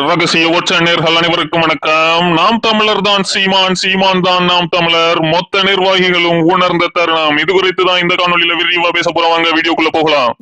ரகசிய ஒற்ற நேர்கள் அனைவருக்கும் வணக்கம். நாம் தமிழர் தான் சீமான் சீமான் தான் நாம் தமிழர். மொத்த நிர்வாகிகளும் உணர்ந்த தருணம். இது குறித்து தான் இந்த காணொலியில விரிவா பேச போறோம். வீடியோக்குள்ள போகலாம்.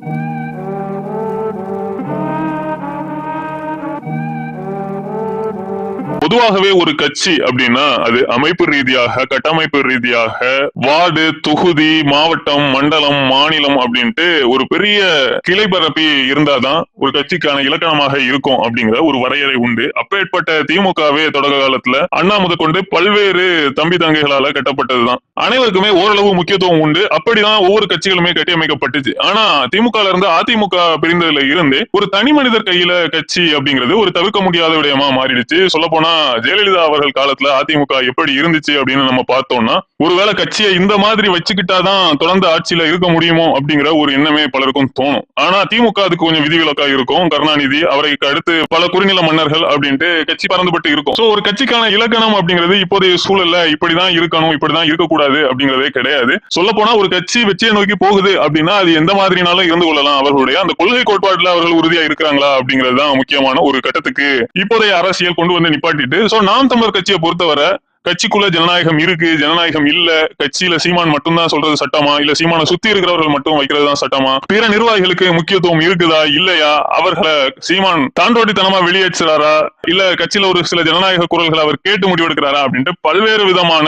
பொதுவாகவே ஒரு கட்சி அப்படின்னா அது அமைப்பு ரீதியாக கட்டமைப்பு ரீதியாக வார்டு தொகுதி மாவட்டம் மண்டலம் மாநிலம் அப்படின்ட்டு ஒரு பெரிய கிளை பரப்பி இருந்தாதான் ஒரு கட்சிக்கான இலக்கணமாக இருக்கும் அப்படிங்கிற ஒரு வரையறை உண்டு. அப்பேற்பட்ட திமுகவே தொடக்க காலத்துல அண்ணா முதற்கொண்டு பல்வேறு தம்பி தங்கைகளால கட்டப்பட்டதுதான். அனைவருக்குமே ஓரளவு முக்கியத்துவம் உண்டு. அப்படிதான் ஒவ்வொரு கட்சிகளுமே கட்டியமைக்கப்பட்டுச்சு. ஆனா திமுக இருந்து அதிமுக பிரிந்ததுல இருந்து ஒரு தனி மனிதர் கையில கட்சி அப்படிங்கிறது ஒரு தவிர்க்க முடியாத விடயமா மாறிடுச்சு. சொல்ல போனா ஜெயலலிதா அவர்கள் காலத்துல அதிமுக எப்படி இருந்துச்சு அப்படின்னு நம்ம பார்த்தோம்னா ஒருவேளை கட்சியை இந்த மாதிரி வச்சுக்கிட்டாதான் தொடர்ந்து ஆட்சியில இருக்க முடியுமோ அப்படிங்கிற ஒரு எண்ணமே பலருக்கும் தோணும். ஆனா திமுக அதுக்கு கொஞ்சம் விதிவிலக்கா இருக்கும். கருணாநிதி அவருக்கு அடுத்து பல குறுநில மன்னர்கள் அப்படின்ட்டு கட்சி பறந்துபட்டு இருக்கும். சோ ஒரு கட்சிக்கான இலக்கணம் அப்படிங்கிறது இப்போதைய சூழல்ல இப்படிதான் இருக்கணும் இப்படிதான் இருக்கக்கூடாது அப்படிங்கறதே கிடையாது. சொல்ல போனா ஒரு கட்சி வெற்றியை நோக்கி போகுது அப்படின்னா அது எந்த மாதிரினாலும் இருந்து கொள்ளலாம்? அவர்களுடைய அந்த கொள்கை கோட்பாட்டுல அவர்கள் உறுதியா இருக்கிறாங்களா அப்படிங்கிறது தான் முக்கியமான ஒரு கட்டத்துக்கு இப்போதைய அரசியல் கொண்டு வந்து நிப்பாட்டிட்டு சோ நாம் தமிழர் கட்சியை பொறுத்தவரை கட்சிக்குள்ள ஜனநாயகம் இருக்கு ஜனநாயகம் இல்ல கட்சியில சீமான் மட்டும்தான் சொல்றது சட்டமா இல்ல சீமானை சுத்தி இருக்கிறவர்கள் மட்டும் வைக்கிறது தான் சட்டமா பிற நிர்வாகிகளுக்கு முக்கியத்துவம் இருக்குதா இல்லையா அவர்களை சீமான் தாண்டோட்டித்தனமா வெளியேற்றுறாரா இல்ல கட்சியில ஒரு சில ஜனநாயக குரல்கள் அவர் கேட்டு முடிவெடுக்கிறாரா அப்படின்ட்டு பல்வேறு விதமான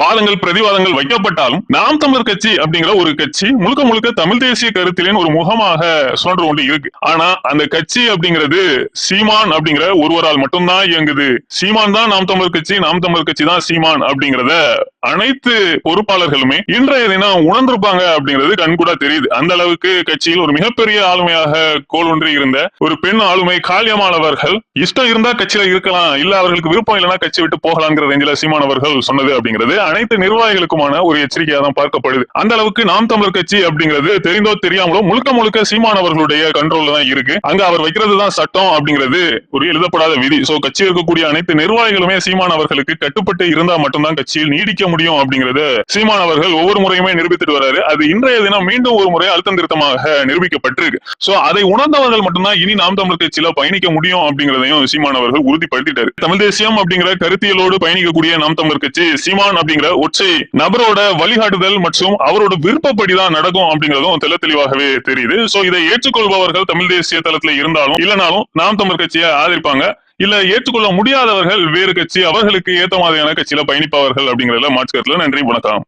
வாதங்கள் பிரதிவாதங்கள் வைக்கப்பட்டாலும் நாம் தமிழர் கட்சி அப்படிங்கிற ஒரு கட்சி முழுக்க முழுக்க தமிழ் தேசிய கருத்திலின் ஒரு முகமாக சுழன்று கொண்டு இருக்கு. ஆனா அந்த கட்சி அப்படிங்கிறது சீமான் அப்படிங்கிற ஒருவரால் மட்டும்தான் இயங்குது. சீமான் தான் நாம் தமிழர் கட்சி நாம் தமிழர் கட்சி தான் சீமான் அப்படிங்கறத அனைத்து பொறுப்பாளர்களுமே இன்றைய தினம் உணர்ந்திருப்பாங்க அப்படிங்கிறது கண்கூடா தெரியுது. அந்த அளவுக்கு கட்சியில் ஒரு மிகப்பெரிய ஆளுமையாக கோல் ஒன்றி இருந்த ஒரு பெண் ஆளுமை காளியமானவர்கள் இஷ்டம் இருந்தா கட்சியில இருக்கலாம். இல்ல அவர்களுக்கு விருப்பம் இல்லைன்னா கட்சி விட்டு போகலாங்கிற ரேஞ்சில சீமான் அவர்கள் சொன்னது அப்படிங்கிறது. அனைத்து நிர்வாகிகளுக்குமான ஒரு எச்சரிக்கையா தான் பார்க்கப்படுது. அந்த அளவுக்கு நாம் தமிழர் கட்சி அப்படிங்கிறது தெரிந்தோ தெரியாமலோ முழுக்க முழுக்க சீமான் அவர்களுடைய கண்ட்ரோல்ல தான் இருக்கு. அங்க அவர் வைக்கிறது தான் சட்டம் அப்படிங்கிறது ஒரு எழுதப்படாத விதி. சோ கட்சி இருக்கக்கூடிய அனைத்து நிர்வாகிகளுமே சீமான் அவர்களுக்கு கட்டுப்பட்டு இருந்தா மட்டும்தான் கட்சியில் நீடிக்க முடியும் அப்படிங்கிறது சீமான் அவர்கள் ஒவ்வொரு முறையுமே நிரூபித்துட்டு வராரு. அது இன்றைய தினம் மீண்டும் ஒரு முறை அழுத்தம் திருத்தமாக நிரூபிக்கப்பட்டிருக்கு. சோ அதை உணர்ந்தவர்கள் மட்டும்தான் இனி நாம் தமிழர் கட்சியில பயணிக்க முடியும் அப்படிங்கறதையும் சீமான் அவர்கள் உறுதிப்படுத்திட்டாரு தமிழ் தேசியம் அப்படிங்கிற கருத்தியலோடு பயணிக்கக்கூடிய நாம் தமிழர் கட்சி சீமான் அப்படிங்கிற ஒற்றை நபரோட வழிகாட்டுதல் மற்றும் அவரோட விருப்பப்படிதான் நடக்கும் அப்படிங்கறதும் தெள்ள தெளிவாகவே தெரியுது. சோ இதை ஏற்றுக்கொள்பவர்கள் தமிழ் தேசிய தளத்துல இருந்தாலும் இல்லனாலும் நாம் தமிழர் கட்சியை ஆதரிப்பாங்க. இல்ல ஏற்றுக்கொள்ள முடியாதவர்கள் வேறு கட்சி அவர்களுக்கு ஏத்த மாதிரியான கட்சியில பயணிப்பவர்கள் அப்படிங்கறதுல மாற்றுக்கத்துல நன்றி வணக்கம்.